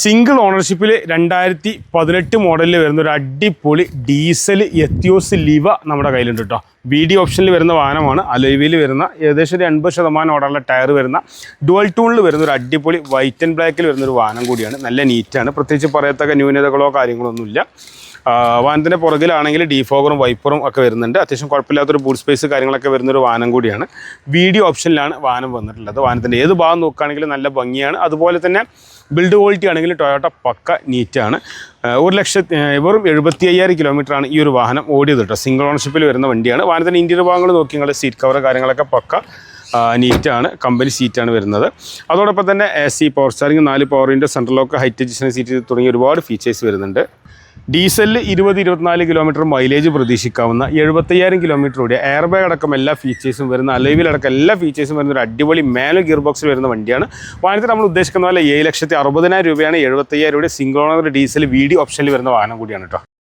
Single ഓണർഷിപ്പിൽ രണ്ടായിരത്തി പതിനെട്ട് മോഡലിൽ വരുന്ന ഒരു അടിപൊളി ഡീസൽ എത്തിയോസ് ലിവ നമ്മുടെ കയ്യിലുണ്ട് കേട്ടോ ബി ഡി ഓപ്ഷനിൽ വരുന്ന വാഹനമാണ്. അലോവിയിൽ വരുന്ന ഏകദേശം ഒരു എൺപത് ശതമാനം ഓർഡറിലെ ടയർ വരുന്ന ഡുവൽ ടൂണിൽ വരുന്ന ഒരു അടിപൊളി വൈറ്റ് ആൻഡ് ബ്ലാക്കിൽ വരുന്ന ഒരു വാഹനം കൂടിയാണ്. നല്ല നീറ്റാണ് പ്രത്യേകിച്ച് പറയത്തക്ക ന്യൂനതകളോ കാര്യങ്ങളൊന്നുമില്ല. വാഹനത്തിന്റെ പുറകിലാണെങ്കിൽ ഡീഫോഗറും വൈപ്പറും ഒക്കെ വരുന്നുണ്ട്. അത്യാവശ്യം കുഴപ്പമില്ലാത്തൊരു ബൂട്ട് സ്പേസ് കാര്യങ്ങളൊക്കെ വരുന്നൊരു വാഹനം കൂടിയാണ്. വീഡിയോ ഓപ്ഷനിലാണ് വാഹനം വന്നിട്ടുള്ളത്. വാഹനത്തിന്റെ ഏത് ഭാഗം നോക്കുകയാണെങ്കിലും നല്ല ഭംഗിയാണ്. അതുപോലെ തന്നെ ബിൽഡ് ക്വാളിറ്റി ആണെങ്കിൽ ടൊയോട്ട പക്ക നീറ്റാണ് ഒരു ലക്ഷത്തി വെറും എഴുപത്തി അയ്യായിരം കിലോമീറ്ററാണ് ഈ ഒരു വാഹനം ഓടിയത് കേട്ടോ. സിംഗിൾ ഓണർഷിപ്പിൽ വരുന്ന വണ്ടിയാണ്. വാഹനത്തിന്റെ ഇന്റീരിയർ ഭാഗങ്ങൾ നോക്കി നിങ്ങൾ സീറ്റ് കവർ കാര്യങ്ങളൊക്കെ പക്ക നീറ്റാണ് കമ്പനി സീറ്റാണ് വരുന്നത്. അതോടൊപ്പം തന്നെ എ സി പവർ സ്റ്റാറിംഗ് നാല് power window central lock height adjustable seat തുടങ്ങിയ ഒരുപാട് ഫീച്ചേഴ്സ് വരുന്നുണ്ട്. ഡീസലിൽ ഇരുപത് ഇരുപത്തിനാല് കിലോമീറ്റർ മൈലേജ് പ്രതീക്ഷിക്കാവുന്ന എഴുപത്തയ്യായിരം കിലോമീറ്റർ ഓടിയ എയർ ബാഗ് അടക്കം എല്ലാ ഫീച്ചേഴ്സും വരുന്ന അലവിലടക്കം എല്ലാ ഫീച്ചേഴ്സും വരുന്ന ഒരു അടിപൊളി മാനുവൽ ഗിയർ ബോക്സിൽ വരുന്ന വണ്ടിയാണ്. വാഹനത്തിൽ നമ്മൾ ഉദ്ദേശിക്കുന്ന പോലെ ഏഴ് ലക്ഷത്തി അറുപതിനായിരം രൂപയാണ് എഴുപത്തയ്യായിരം രൂപയുടെ സിംഗിൾ ഓണർ ഡീസൽ വീഡിയോ ഓപ്ഷനിൽ വരുന്ന വാഹനം കൂടിയാണ് കേട്ടോ